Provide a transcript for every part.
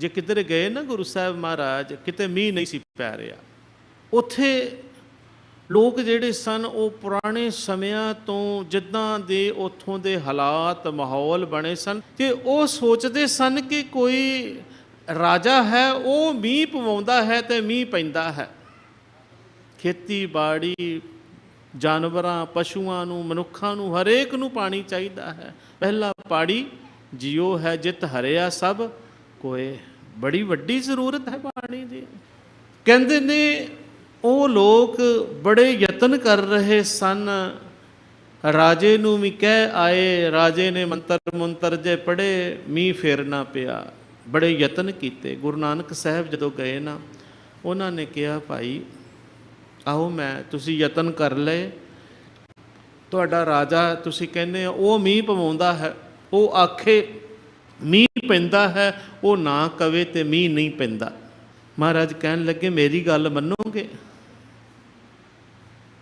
ਜੇ ਕਿਧਰ ਗਏ ਨਾ ਗੁਰੂ ਸਾਹਿਬ ਮਹਾਰਾਜ, ਕਿਤੇ ਮੀਂਹ ਨਹੀਂ ਸੀ ਪੈ ਰਿਹਾ। ਉੱਥੇ ਲੋਕ ਜਿਹੜੇ ਸਨ, ਉਹ ਪੁਰਾਣੇ ਸਮਿਆਂ ਤੋਂ ਜਿੱਦਾਂ ਦੇ ਉੱਥੋਂ ਦੇ ਹਾਲਾਤ, ਮਾਹੌਲ ਬਣੇ ਸਨ ਤੇ ਉਹ ਸੋਚਦੇ ਸਨ ਕਿ ਕੋਈ ਰਾਜਾ ਹੈ, ਉਹ ਮੀਂਹ ਪਵਾਉਂਦਾ ਹੈ ਤੇ ਮੀਂਹ ਪੈਂਦਾ ਹੈ। ਖੇਤੀਬਾੜੀ ਜਾਨਵਰਾਂ, ਪਸ਼ੂਆਂ ਨੂੰ, ਮਨੁੱਖਾਂ ਨੂੰ ਹਰੇਕ ਨੂੰ ਪਾਣੀ ਚਾਹੀਦਾ ਹੈ। ਪਹਿਲਾ ਪਾੜੀ, ਜਿਉ ਹੈ ਜਿਤ ਹਰਿਆ ਸਭ ਕੋਏ। ਬੜੀ ਵੱਡੀ ਜ਼ਰੂਰਤ ਹੈ ਪਾਣੀ ਦੀ। ਕਹਿੰਦੇ ਨੇ, ਉਹ ਲੋਕ ਬੜੇ ਯਤਨ ਕਰ ਰਹੇ ਸਨ। ਰਾਜੇ ਨੂੰ ਵੀ ਕਹਿ ਆਏ, ਰਾਜੇ ਨੇ ਮੰਤਰ ਮੰਤਰ ਜੇ ਪੜੇ ਮੀਂਹ ਫੇਰਨਾ ਪਿਆ। ਬੜੇ ਯਤਨ ਕੀਤੇ। ਗੁਰੂ ਨਾਨਕ ਸਾਹਿਬ ਜਦੋਂ ਗਏ ਨਾ, ਉਹਨਾਂ ਨੇ ਕਿਹਾ, ਭਾਈ, ਆਓ ਮੈਂ, ਤੁਸੀਂ ਯਤਨ ਕਰ ਲਏ ਤੁਹਾਡਾ ਰਾਜਾ, ਤੁਸੀਂ ਕਹਿੰਦੇ ਹੋ, ਉਹ ਮੀਂਹ ਪਵਾਉਂਦਾ ਹੈ, ਉਹ ਆਖੇ ਮੀਂਹ ਪੈਂਦਾ ਹੈ, ਉਹ ਨਾ ਕਵੇ ਤੇ ਮੀਂਹ ਨਹੀਂ ਪੈਂਦਾ। ਮਹਾਰਾਜ ਕਹਿਣ ਲੱਗੇ, ਮੇਰੀ ਗੱਲ ਮੰਨੋਗੇ?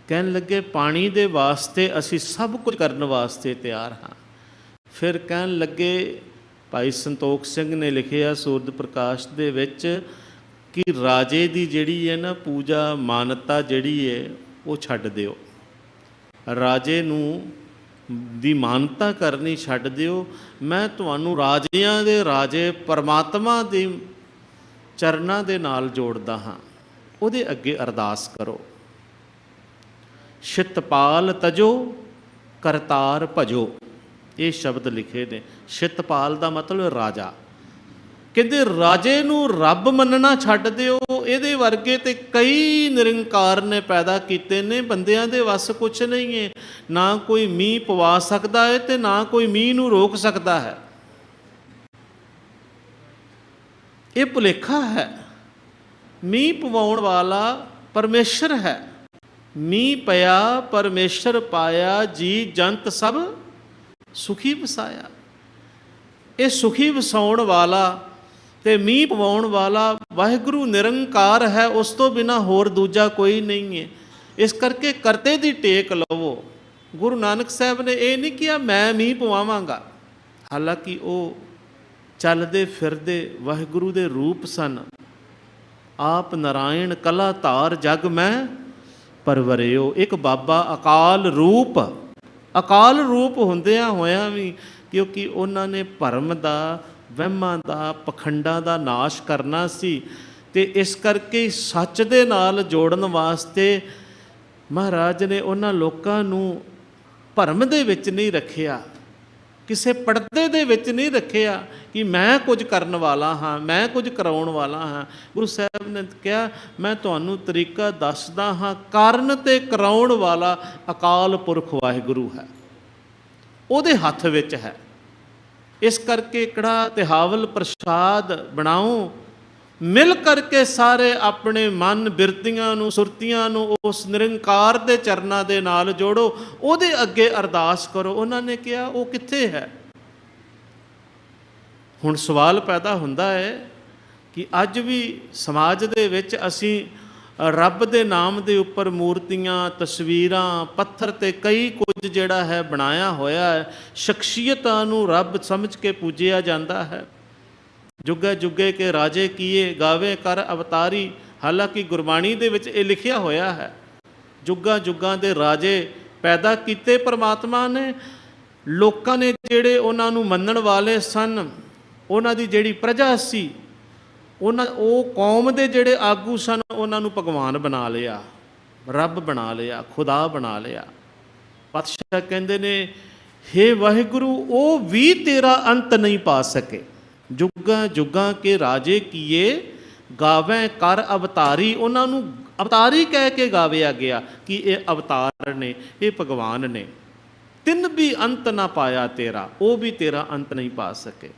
ਕਹਿਣ ਲੱਗੇ, ਪਾਣੀ ਦੇ ਵਾਸਤੇ ਅਸੀਂ ਸਭ ਕੁਝ ਕਰਨ ਵਾਸਤੇ ਤਿਆਰ ਹਾਂ। ਫਿਰ ਕਹਿਣ ਲੱਗੇ, ਭਾਈ ਸੰਤੋਖ ਸਿੰਘ ਨੇ ਲਿਖਿਆ ਸੂਰਜ ਪ੍ਰਕਾਸ਼ ਦੇ ਵਿੱਚ ਕਿ ਰਾਜੇ ਦੀ ਜਿਹੜੀ ਹੈ ਨਾ ਪੂਜਾ ਮਾਨਤਾ ਜਿਹੜੀ ਹੈ, ਉਹ ਛੱਡ ਦਿਓ। ਰਾਜੇ ਨੂੰ ਦੀ ਮਾਨਤਾ ਕਰਨੀ ਛੱਡ ਦਿਓ। ਮੈਂ ਤੁਹਾਨੂੰ ਰਾਜਿਆਂ ਦੇ ਰਾਜੇ, ਪਰਮਾਤਮਾ ਦੇ ਚਰਨਾਂ ਦੇ ਨਾਲ ਜੋੜਦਾ ਹਾਂ। ਉਹਦੇ ਅੱਗੇ ਅਰਦਾਸ ਕਰੋ। ਸ਼ਿਤਪਾਲ ਤਜੋ, ਕਰਤਾਰ ਭਜੋ। ਇਹ ਸ਼ਬਦ ਲਿਖੇ ਨੇ। ਸ਼ਿਤਪਾਲ ਦਾ ਮਤਲਬ ਰਾਜਾ। ਕਹਿੰਦੇ ਰਾਜੇ ਨੂੰ ਰੱਬ ਮੰਨਣਾ ਛੱਡ ਦਿਓ, ਇਹਦੇ ਵਰਗੇ ਤੇ ਕਈ ਨਿਰੰਕਾਰ ਨੇ ਪੈਦਾ ਕੀਤੇ ਨੇ, ਬੰਦਿਆਂ ਦੇ ਵਸ ਕੁਛ ਨਹੀਂ ਹੈ। ਨਾ ਕੋਈ ਮੀਂਹ ਪਵਾ ਸਕਦਾ ਹੈ ਤੇ ਨਾ ਕੋਈ ਮੀਂਹ ਨੂੰ ਰੋਕ ਸਕਦਾ ਹੈ। ਇਹ ਭੁਲੇਖਾ ਹੈ। ਮੀਂਹ ਪਵਾਉਣ ਵਾਲਾ ਪਰਮੇਸ਼ਰ ਹੈ। ਮੀਂਹ ਪਿਆ, ਪਰਮੇਸ਼ਰ ਪਾਇਆ, ਜੀ ਜੰਤ ਸਭ ਸੁਖੀ ਵਸਾਇਆ। ਇਹ ਸੁਖੀ ਵਸਾਉਣ ਵਾਲਾ ਤੇ ਮੀਂਹ ਪਵਾਉਣ ਵਾਲਾ ਵਾਹਿਗੁਰੂ ਨਿਰੰਕਾਰ ਹੈ, ਉਸ ਤੋਂ ਬਿਨਾ ਹੋਰ ਦੂਜਾ ਕੋਈ ਨਹੀਂ ਹੈ। ਇਸ ਕਰਕੇ ਕਰਤੇ ਦੀ ਟੇਕ ਲਵੋ। ਗੁਰੂ ਨਾਨਕ ਸਾਹਿਬ ਨੇ ਇਹ ਨਹੀਂ ਕਿਹਾ, ਮੈਂ ਮੀਂਹ ਪਵਾਵਾਂਗਾ। ਹਾਲਾਂਕਿ ਉਹ ਚੱਲਦੇ ਫਿਰਦੇ ਵਾਹਿਗੁਰੂ ਦੇ ਰੂਪ ਸਨ। ਆਪ ਨਰਾਇਣ ਕਲਾ ਧਾਰ ਜਗ ਮੈਂ ਪਰਵਰਿਓ, ਇੱਕ ਬਾਬਾ ਅਕਾਲ ਰੂਪ। ਅਕਾਲ ਰੂਪ ਹੁੰਦਿਆਂ ਹੋਇਆਂ ਵੀ ਕਿਉਂਕਿ ਉਹਨਾਂ ਨੇ ਭਰਮ ਦਾ ਵਹਿਮਾਂ ਦਾ, ਪਖੰਡਾਂ ਦਾ ਨਾਸ਼ ਕਰਨਾ ਸੀ ਤੇ ਇਸ ਕਰਕੇ ਸੱਚ ਦੇ ਨਾਲ ਜੋੜਨ ਵਾਸਤੇ ਮਹਾਰਾਜ ਨੇ ਉਹਨਾਂ ਲੋਕਾਂ ਨੂੰ ਭਰਮ ਦੇ ਵਿੱਚ ਨਹੀਂ ਰੱਖਿਆ, ਕਿਸੇ ਪਰਦੇ ਦੇ ਵਿੱਚ ਨਹੀਂ ਰੱਖਿਆ ਕਿ ਮੈਂ ਕੁਝ ਕਰਨ ਵਾਲਾ ਹਾਂ, ਮੈਂ ਕੁਝ ਕਰਾਉਣ ਵਾਲਾ ਹਾਂ। ਗੁਰੂ ਸਾਹਿਬ ਨੇ ਕਿਹਾ, ਮੈਂ ਤੁਹਾਨੂੰ ਤਰੀਕਾ ਦੱਸਦਾ ਹਾਂ, ਕਰਨ ਤੇ ਕਰਾਉਣ ਵਾਲਾ ਅਕਾਲ ਪੁਰਖ ਵਾਹਿਗੁਰੂ ਹੈ। ਉਹਦੇ ਹੱਥ ਵਿੱਚ ਹੈ। ਇਸ ਕਰਕੇ ਕੜਾ ਤਿਹਾਵਲ ਪ੍ਰਸਾਦ ਬਣਾਓ ਮਿਲ ਕਰਕੇ ਸਾਰੇ ਆਪਣੇ ਮਨ ਬਿਰਤੀਆਂ ਨੂੰ, ਸੁਰਤੀਆਂ ਨੂੰ ਉਸ ਨਿਰੰਕਾਰ ਦੇ ਚਰਨਾਂ ਦੇ ਨਾਲ ਜੋੜੋ, ਉਹਦੇ ਅੱਗੇ ਅਰਦਾਸ ਕਰੋ। ਉਹਨਾਂ ਨੇ ਕਿਹਾ, ਉਹ ਕਿੱਥੇ ਹੈ? ਹੁਣ ਸਵਾਲ ਪੈਦਾ ਹੁੰਦਾ ਹੈ ਕਿ ਅੱਜ ਵੀ ਸਮਾਜ ਦੇ ਵਿੱਚ ਅਸੀਂ ਰੱਬ ਦੇ ਨਾਮ ਦੇ ਉੱਪਰ ਮੂਰਤੀਆਂ, ਤਸਵੀਰਾਂ, ਪੱਥਰ ਤੇ ਕਈ ਕੁਝ ਜਿਹੜਾ ਹੈ ਬਣਾਇਆ ਹੋਇਆ ਹੈ। ਸ਼ਖਸੀਅਤਾਂ ਨੂੰ ਰੱਬ ਸਮਝ ਕੇ ਪੂਜਿਆ ਜਾਂਦਾ ਹੈ। ਜੁਗੇ ਜੁਗੇ ਕੇ ਰਾਜੇ ਕੀਏ, ਗਾਵੇ ਕਰ ਅਵਤਾਰੀ। ਹਾਲਾਂਕਿ ਗੁਰਬਾਣੀ ਦੇ ਵਿੱਚ ਇਹ ਲਿਖਿਆ ਹੋਇਆ ਹੈ, ਜੁਗਾਂ ਜੁਗਾਂ ਦੇ ਰਾਜੇ ਪੈਦਾ ਕੀਤੇ ਪ੍ਰਮਾਤਮਾ ਨੇ। ਲੋਕਾਂ ਨੇ ਜਿਹੜੇ ਉਹਨਾਂ ਨੂੰ ਮੰਨਣ ਵਾਲੇ ਸਨ, ਉਹਨਾਂ ਦੀ ਜਿਹੜੀ ਪ੍ਰਜਾ ਸੀ ਉਹਨਾਂ ਉਹ ਕੌਮ ਦੇ ਜਿਹੜੇ ਆਗੂ ਸਨ, ਉਹਨਾਂ ਨੂੰ ਭਗਵਾਨ ਬਣਾ ਲਿਆ, ਰੱਬ ਬਣਾ ਲਿਆ, ਖੁਦਾ ਬਣਾ ਲਿਆ। ਪਾਤਸ਼ਾਹ ਕਹਿੰਦੇ ਨੇ हे ਵਾਹਿਗੁਰੂ, ਉਹ ਵੀ ਤੇਰਾ ਅੰਤ ਨਹੀਂ ਪਾ ਸਕੇ। ਜੁਗਾਂ ਜੁਗਾਂ ਕੇ ਰਾਜੇ ਕੀਏ, ਗਾਵੇਂ ਕਰ ਅਵਤਾਰੀ। ਉਹਨਾਂ ਨੂੰ ਅਵਤਾਰੀ ਕਹਿ ਕੇ ਗਾਵਿਆ ਗਿਆ ਕਿ ਇਹ ਅਵਤਾਰ ਨੇ, ਇਹ ਭਗਵਾਨ ਨੇ। ਤਿੰਨ ਵੀ ਅੰਤ ਨਾ ਪਾਇਆ ਤੇਰਾ, ਉਹ ਵੀ ਤੇਰਾ ਅੰਤ ਨਹੀਂ ਪਾ ਸਕੇ।